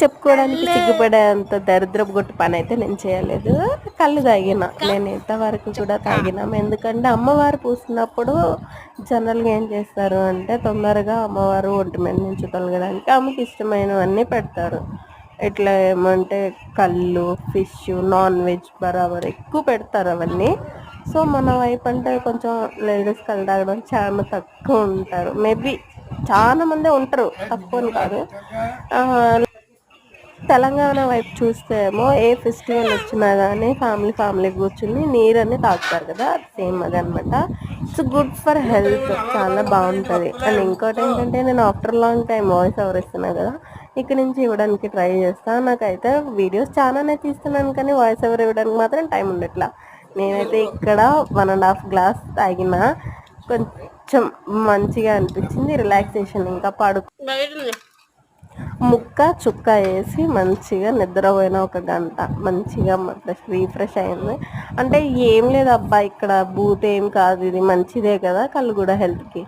చెప్పుకోవడానికి సిగ్గుపడే అంత దరిద్రపు గొట్టు పని అయితే నేను చేయలేదు. కళ్ళు తాగిన. నేను ఇంతవరకు కూడా తాగినాం. ఎందుకంటే అమ్మవారు పూసినప్పుడు జనరల్గా ఏం చేస్తారు అంటే తొందరగా అమ్మవారు ఒంటి మీద నుంచి తొలగడానికి ఆమెకి ఇష్టమైనవన్నీ పెడతారు. ఇట్లా ఏమంటే కళ్ళు ఫిష్ నాన్ వెజ్ బరాబర్ ఎక్కువ పెడతారు అవన్నీ. సో మన వైపు అంటే కొంచెం లేడీస్ కళ్ళు తాగడం చాలా తక్కువ ఉంటారు. మేబీ చాలా మంది ఉంటారు. తక్కువ కాదు. తెలంగాణ వైపు చూస్తే ఏమో ఏ ఫెస్టివల్ వచ్చినా కానీ ఫ్యామిలీ ఫ్యామిలీ కూర్చుని నీరని తాగుతారు కదా సేమ్ అది అనమాట ఇట్స్ గుడ్ ఫర్ హెల్త్ చాలా బాగుంటుంది. అండ్ ఇంకోటి ఏంటంటే నేను after long time voice over ఇస్తున్నా కదా ఇక్కడ నుంచి ఇవ్వడానికి ట్రై చేస్తాను నాకైతే వీడియోస్ చాలానే తీస్తున్నాను కానీ వాయిస్ ఓవర్ ఇవ్వడానికి మాత్రం టైం ఉండట్లా. నేనైతే ఇక్కడ వన్ అండ్ హాఫ్ గ్లాస్ తాగిన కొంచెం మంచిగా అనిపించింది రిలాక్సేషన్ ఇంకా పడుకు ముక్క చుక్క వేసి మంచిగా నిద్రపోయిన ఒక గంట. మంచిగా ఫ్రెష్ రీఫ్రెష్ అయింది. అంటే ఏం లేదు అబ్బా ఇక్కడ బూత్ ఏం కాదు ఇది మంచిదే కదా కళ్ళు కూడా హెల్త్కి.